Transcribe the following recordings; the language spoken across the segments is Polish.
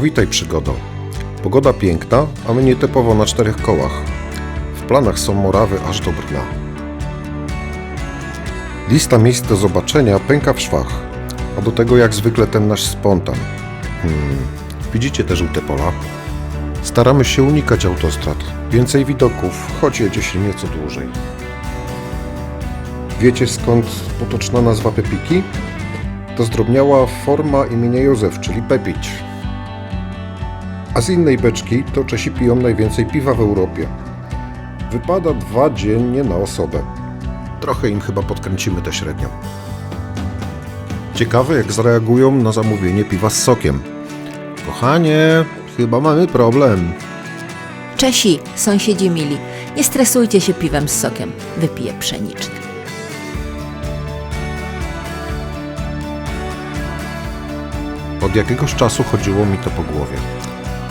witaj przygodo. Pogoda piękna, a my nietypowo na czterech kołach. W planach są morawy aż do Brna. Lista miejsc do zobaczenia pęka w szwach, a do tego jak zwykle ten nasz spontan. Hmm, widzicie te żółte pola? Staramy się unikać autostrad. Więcej widoków, choć jedzie się nieco dłużej. Wiecie skąd potoczna nazwa Pepiki? To zdrobniała forma imienia Józef, czyli Pepić. A z innej beczki to Czesi piją najwięcej piwa w Europie. Wypada dwa dziennie na osobę. Trochę im chyba podkręcimy tę średnią. Ciekawe jak zareagują na zamówienie piwa z sokiem. Kochanie, chyba mamy problem. Czesi, sąsiedzi mili, nie stresujcie się piwem z sokiem. Wypiję pszeniczny. Od jakiegoś czasu chodziło mi to po głowie.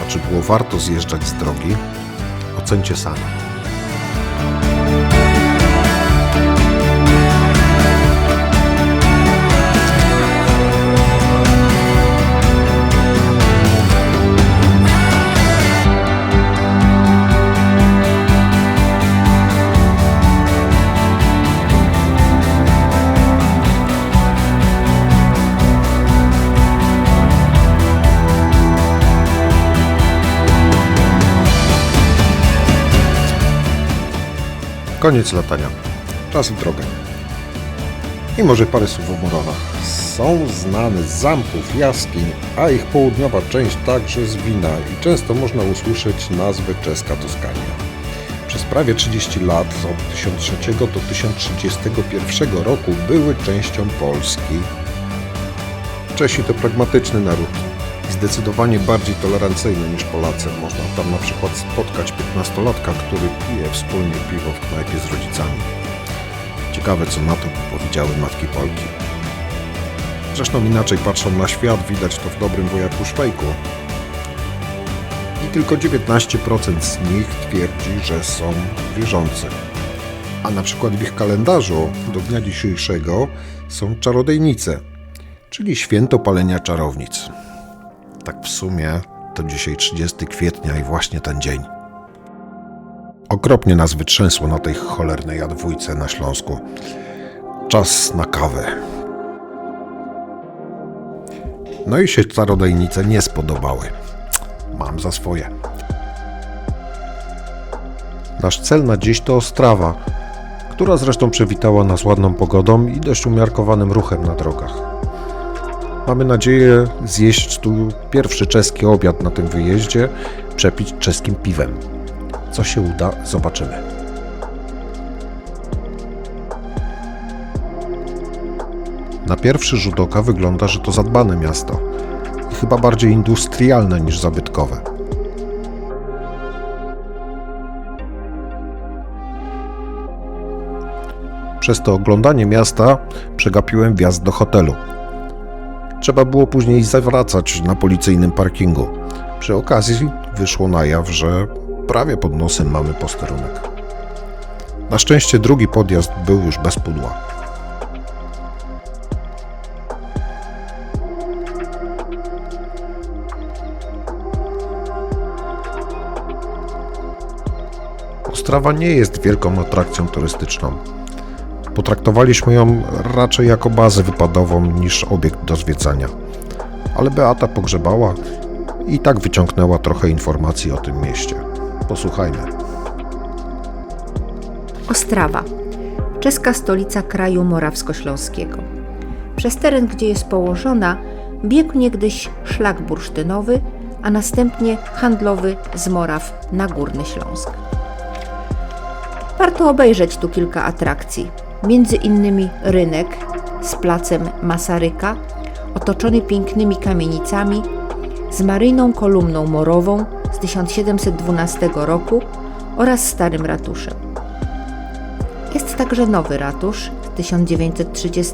Czy było warto zjeżdżać z drogi? Ocencie sami. Koniec latania. Czas w drogę. I może parę słów o Murawach. Są znane z zamków, jaskiń, a ich południowa część także z wina i często można usłyszeć nazwę czeska Toskania. Przez prawie 30 lat, od 1003 do 1031 roku, były częścią Polski. Czesi to pragmatyczny naród, zdecydowanie bardziej tolerancyjny niż Polacy. Można tam na przykład spotkać 15-latka, który pije wspólnie piwo w knajpie z rodzicami. Ciekawe co na to powiedziały matki Polki. Zresztą inaczej patrzą na świat, widać to w dobrym wojaku Szwejku. I tylko 19% z nich twierdzi, że są wierzący. A na przykład w ich kalendarzu do dnia dzisiejszego są czarodejnice, czyli święto palenia czarownic. Tak w sumie to dzisiaj 30 kwietnia i właśnie ten dzień. Okropnie nas wytrzęsło na tej cholernej jadwójce na Śląsku. Czas na kawę. No i się czarodejnice nie spodobały. Mam za swoje. Nasz cel na dziś to Ostrawa, która zresztą przywitała nas ładną pogodą i dość umiarkowanym ruchem na drogach. Mamy nadzieję zjeść tu pierwszy czeski obiad na tym wyjeździe, przepić czeskim piwem. Co się uda, zobaczymy. Na pierwszy rzut oka wygląda, że to zadbane miasto i chyba bardziej industrialne niż zabytkowe. Przez to oglądanie miasta przegapiłem wjazd do hotelu. Trzeba było później zawracać na policyjnym parkingu. Przy okazji wyszło na jaw, że prawie pod nosem mamy posterunek. Na szczęście drugi podjazd był już bez pudła. Ostrawa nie jest wielką atrakcją turystyczną. Potraktowaliśmy ją raczej jako bazę wypadową niż obiekt do zwiedzania. Ale Beata pogrzebała i tak wyciągnęła trochę informacji o tym mieście. Posłuchajmy. Ostrawa. Czeska stolica kraju morawsko-śląskiego. Przez teren, gdzie jest położona, biegł niegdyś szlak bursztynowy, a następnie handlowy z Moraw na Górny Śląsk. Warto obejrzeć tu kilka atrakcji, między innymi rynek z placem Masaryka, otoczony pięknymi kamienicami, z maryjną kolumną morową z 1712 roku oraz starym ratuszem. Jest także nowy ratusz z 1930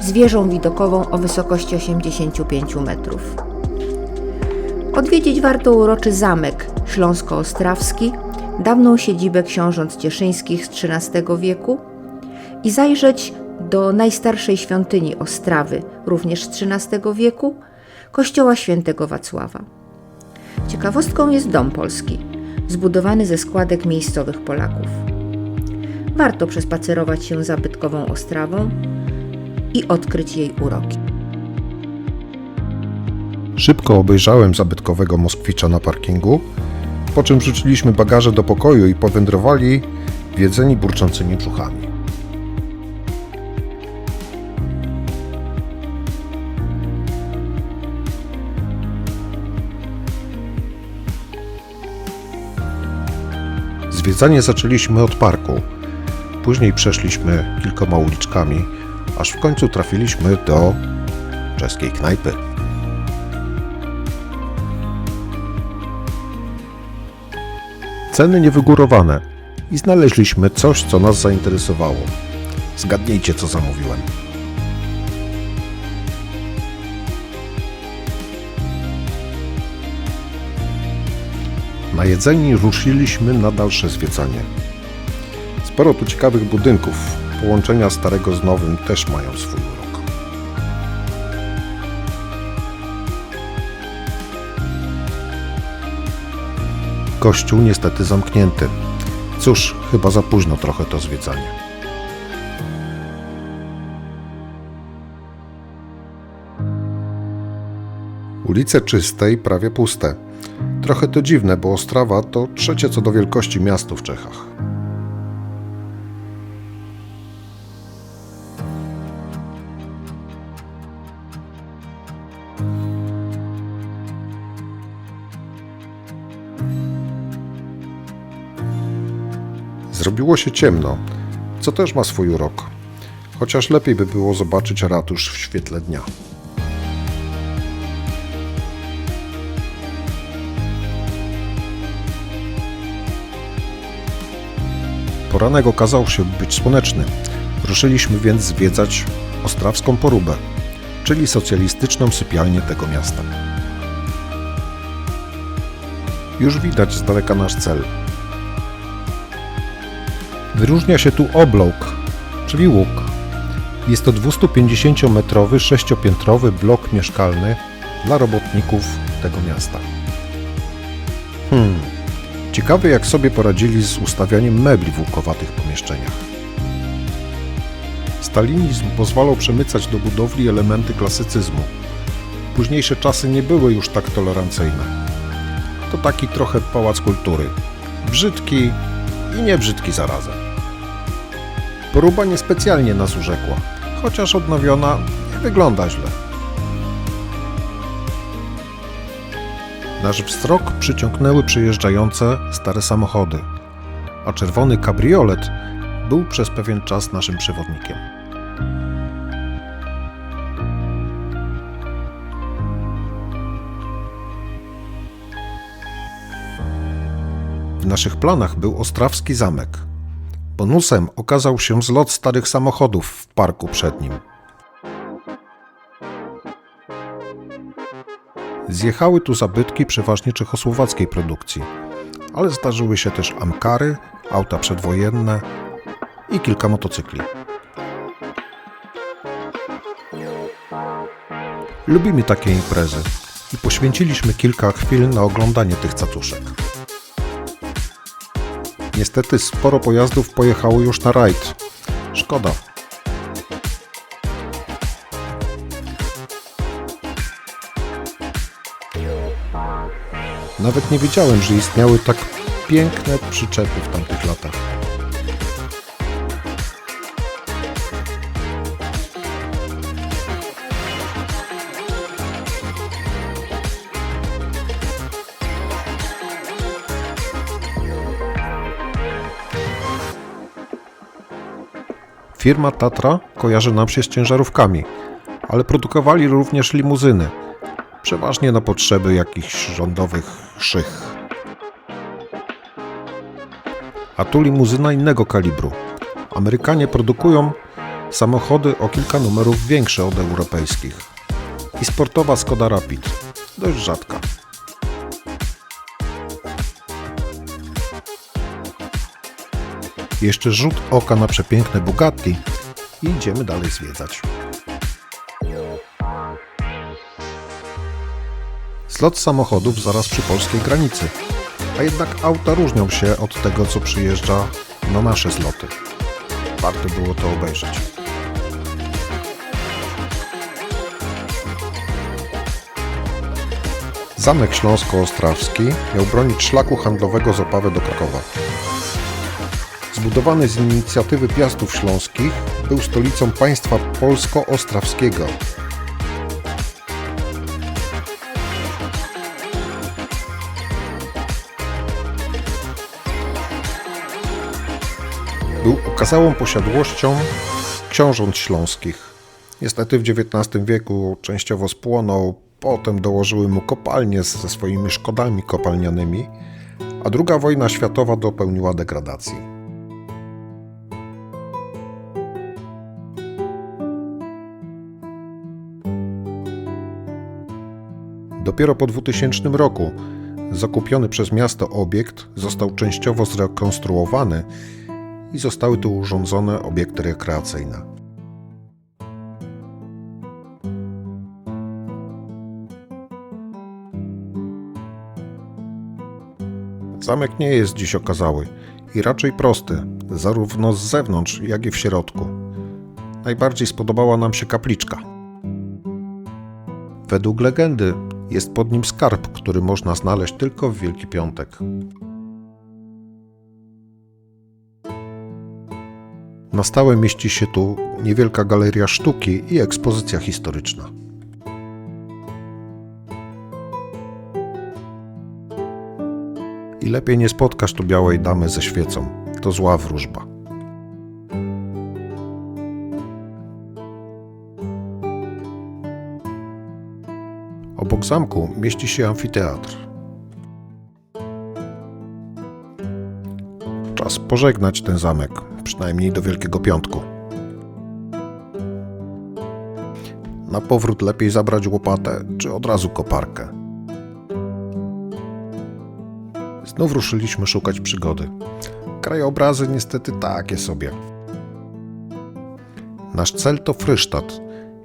z wieżą widokową o wysokości 85 metrów. Odwiedzić warto uroczy zamek śląsko-ostrawski, dawną siedzibę książąt cieszyńskich z XIII wieku i zajrzeć do najstarszej świątyni Ostrawy, również z XIII wieku, kościoła świętego Wacława. Ciekawostką jest dom polski, zbudowany ze składek miejscowych Polaków. Warto przespacerować się zabytkową Ostrawą i odkryć jej uroki. Szybko obejrzałem zabytkowego Moskwicza na parkingu, po czym rzuciliśmy bagaże do pokoju i powędrowali wiedzeni burczącymi brzuchami. Zwiedzanie zaczęliśmy od parku. Później przeszliśmy kilkoma uliczkami, aż w końcu trafiliśmy do czeskiej knajpy. Ceny niewygórowane i znaleźliśmy coś, co nas zainteresowało. Zgadnijcie, co zamówiłem. Najedzeni ruszyliśmy na dalsze zwiedzanie. Sporo tu ciekawych budynków. Połączenia starego z nowym też mają swój urok. Kościół niestety zamknięty. Cóż, chyba za późno trochę to zwiedzanie. Ulice czyste i prawie puste. Trochę to dziwne, bo Ostrawa to trzecie co do wielkości miasto w Czechach. Zrobiło się ciemno, co też ma swój urok. Chociaż lepiej by było zobaczyć ratusz w świetle dnia. Poranek okazał się być słoneczny. Ruszyliśmy więc zwiedzać Ostrawską Porubę, czyli socjalistyczną sypialnię tego miasta. Już widać z daleka nasz cel. Wyróżnia się tu oblok, czyli łuk. Jest to 250-metrowy, sześciopiętrowy blok mieszkalny dla robotników tego miasta. Hmm, ciekawe jak sobie poradzili z ustawianiem mebli w łukowatych pomieszczeniach. Stalinizm pozwalał przemycać do budowli elementy klasycyzmu. Późniejsze czasy nie były już tak tolerancyjne. To taki trochę pałac kultury. Brzydki i niebrzydki zarazem. Poruba niespecjalnie nas urzekła, chociaż odnowiona nie wygląda źle. Nasz wzrok przyciągnęły przejeżdżające stare samochody, a czerwony kabriolet był przez pewien czas naszym przewodnikiem. W naszych planach był ostrawski zamek. Bonusem okazał się zlot starych samochodów w parku przed nim. Zjechały tu zabytki przeważnie czechosłowackiej produkcji, ale zdarzyły się też amkary, auta przedwojenne i kilka motocykli. Lubimy takie imprezy i poświęciliśmy kilka chwil na oglądanie tych cacuszek. Niestety sporo pojazdów pojechało już na rajd. Szkoda. Nawet nie wiedziałem, że istniały tak piękne przyczepy w tamtych latach. Firma Tatra kojarzy nam się z ciężarówkami, ale produkowali również limuzyny, przeważnie na potrzeby jakichś rządowych szych. A tu limuzyna innego kalibru. Amerykanie produkują samochody o kilka numerów większe od europejskich. I sportowa Skoda Rapid, dość rzadka. Jeszcze rzut oka na przepiękne Bugatti i idziemy dalej zwiedzać. Zlot samochodów zaraz przy polskiej granicy. A jednak auta różnią się od tego, co przyjeżdża na nasze zloty. Warto było to obejrzeć. Zamek Śląsko-Ostrawski miał bronić szlaku handlowego z Opawy do Krakowa. Zbudowany z inicjatywy Piastów Śląskich, był stolicą państwa polsko-ostrawskiego. Okazałą posiadłością książąt śląskich. Niestety w XIX wieku częściowo spłonął, potem dołożyły mu kopalnie ze swoimi szkodami kopalnianymi, a II wojna światowa dopełniła degradacji. Dopiero po 2000 roku zakupiony przez miasto obiekt został częściowo zrekonstruowany i zostały tu urządzone obiekty rekreacyjne. Zamek nie jest dziś okazały i raczej prosty, zarówno z zewnątrz, jak i w środku. Najbardziej spodobała nam się kapliczka. Według legendy jest pod nim skarb, który można znaleźć tylko w Wielki Piątek. Na stałe mieści się tu niewielka galeria sztuki i ekspozycja historyczna. I lepiej nie spotkasz tu białej damy ze świecą. To zła wróżba. Obok zamku mieści się amfiteatr. Czas pożegnać ten zamek, przynajmniej do Wielkiego Piątku. Na powrót lepiej zabrać łopatę, czy od razu koparkę. Znów ruszyliśmy szukać przygody. Krajobrazy niestety takie sobie. Nasz cel to Frysztat,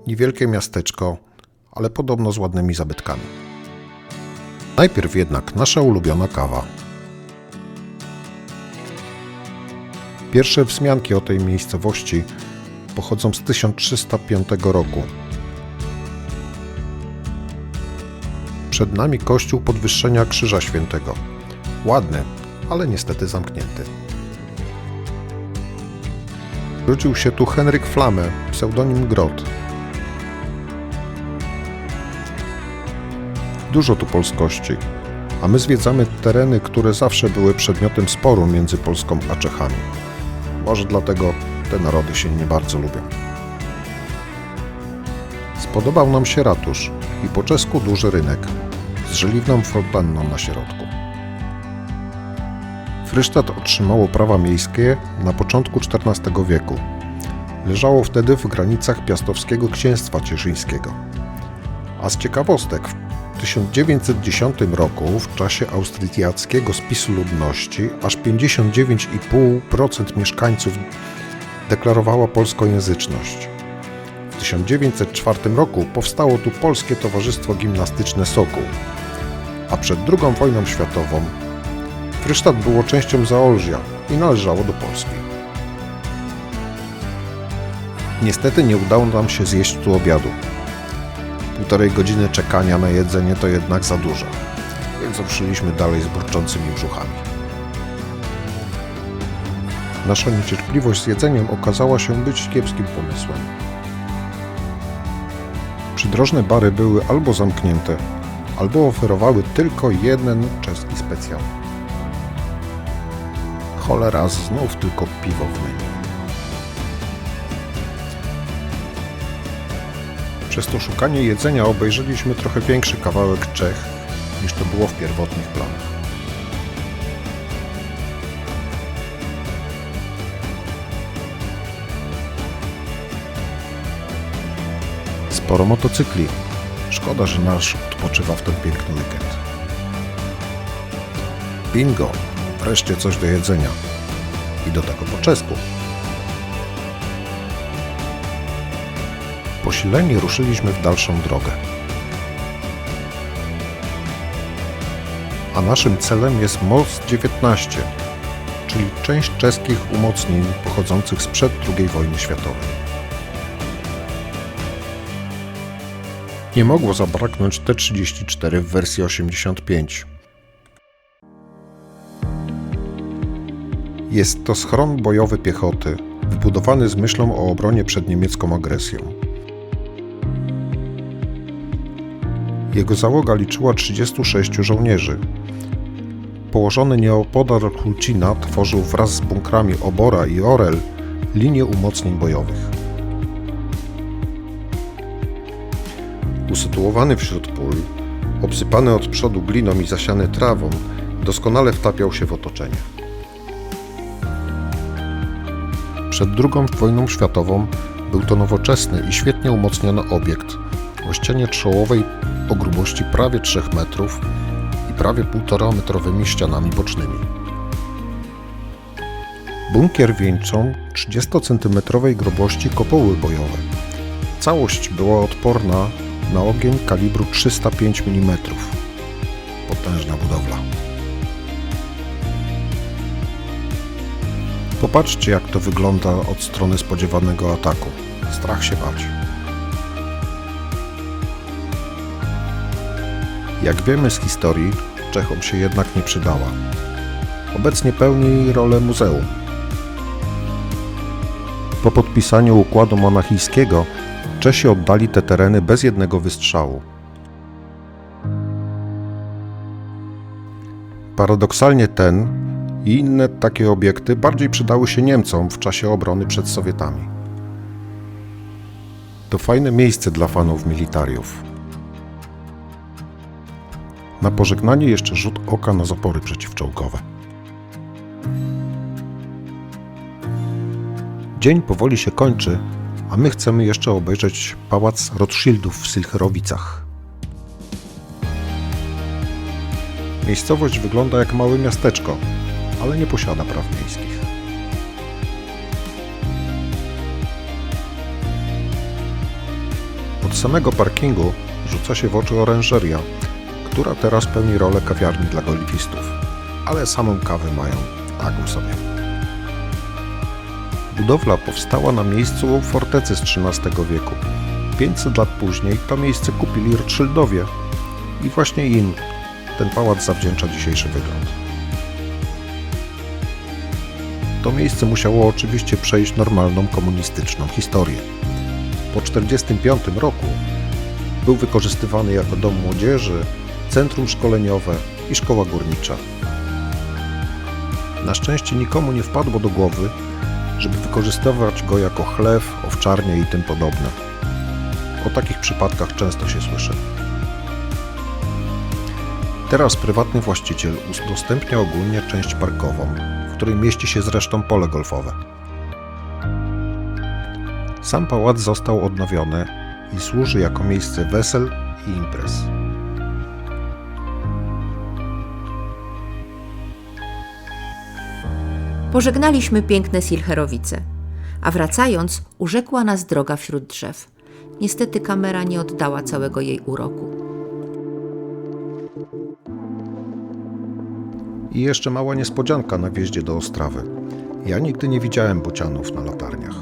niewielkie miasteczko, ale podobno z ładnymi zabytkami. Najpierw jednak nasza ulubiona kawa. Pierwsze wzmianki o tej miejscowości pochodzą z 1305 roku. Przed nami kościół podwyższenia Krzyża Świętego. Ładny, ale niestety zamknięty. Wrócił się tu Henryk Flamę, pseudonim Grot. Dużo tu polskości, a my zwiedzamy tereny, które zawsze były przedmiotem sporu między Polską a Czechami. Może dlatego te narody się nie bardzo lubią. Spodobał nam się ratusz i po czesku duży rynek z żeliwną fontanną na środku. Frysztat otrzymało prawa miejskie na początku XIV wieku. Leżało wtedy w granicach Piastowskiego Księstwa Cieszyńskiego. A z ciekawostek, w 1910 roku, w czasie austriackiego spisu ludności, aż 59,5% mieszkańców deklarowało polskojęzyczność. W 1904 roku powstało tu Polskie Towarzystwo Gimnastyczne Sokół, a przed II wojną światową Frysztat było częścią Zaolżia i należało do Polski. Niestety nie udało nam się zjeść tu obiadu. Półtorej godziny czekania na jedzenie to jednak za dużo, więc ruszyliśmy dalej z burczącymi brzuchami. Nasza niecierpliwość z jedzeniem okazała się być kiepskim pomysłem. Przydrożne bary były albo zamknięte, albo oferowały tylko jeden czeski specjal. Cholera, znów tylko piwo w menu. Przez to szukanie jedzenia obejrzeliśmy trochę większy kawałek Czech niż to było w pierwotnych planach. Sporo motocykli. Szkoda, że nasz odpoczywa w ten piękny weekend. Bingo! Wreszcie coś do jedzenia. I do tego po czesku. Posileni ruszyliśmy w dalszą drogę. a naszym celem jest Most 19, czyli część czeskich umocnień pochodzących sprzed II wojny światowej. Nie mogło zabraknąć T-34 w wersji 85. Jest to schron bojowy piechoty, wybudowany z myślą o obronie przed niemiecką agresją. Jego załoga liczyła 36 żołnierzy. Położony nieopodal Hulcina tworzył wraz z bunkrami Obora i Orel linię umocnień bojowych. Usytuowany wśród pól, obsypany od przodu gliną i zasiany trawą, doskonale wtapiał się w otoczenie. Przed II wojną światową był to nowoczesny i świetnie umocniony obiekt o ścianie czołowej o grubości prawie 3 metrów i prawie 1,5 metrowymi ścianami bocznymi. Bunkier wieńczą 30-centymetrowej grubości kopuły bojowe. Całość była odporna na ogień kalibru 305 mm. Potężna budowla. Popatrzcie, jak to wygląda od strony spodziewanego ataku. Strach się bać. Jak wiemy z historii, Czechom się jednak nie przydała. Obecnie pełni rolę muzeum. Po podpisaniu układu monachijskiego Czesi oddali te tereny bez jednego wystrzału. Paradoksalnie ten i inne takie obiekty bardziej przydały się Niemcom w czasie obrony przed Sowietami. To fajne miejsce dla fanów militariów. Na pożegnanie jeszcze rzut oka na zapory przeciwczołgowe. Dzień powoli się kończy, a my chcemy jeszcze obejrzeć pałac Rothschildów w Silcherowicach. Miejscowość wygląda jak małe miasteczko, ale nie posiada praw miejskich. Od samego parkingu rzuca się w oczy orężeria, która teraz pełni rolę kawiarni dla golfistów, ale samą kawę mają taką sobie. Budowla powstała na miejscu fortecy z XIII wieku. 500 lat później to miejsce kupili Rothschildowie i właśnie im ten pałac zawdzięcza dzisiejszy wygląd. To miejsce musiało oczywiście przejść normalną komunistyczną historię. Po 1945 roku był wykorzystywany jako dom młodzieży, centrum szkoleniowe i szkoła górnicza. Na szczęście nikomu nie wpadło do głowy, żeby wykorzystywać go jako chlew, owczarnie i tym podobne. O takich przypadkach często się słyszy. Teraz prywatny właściciel udostępnia ogólnie część parkową, w której mieści się zresztą pole golfowe. Sam pałac został odnowiony i służy jako miejsce wesel i imprez. Pożegnaliśmy piękne Silcherowice, a wracając urzekła nas droga wśród drzew. Niestety kamera nie oddała całego jej uroku. I jeszcze mała niespodzianka na wjeździe do Ostrawy. Ja nigdy nie widziałem bocianów na latarniach.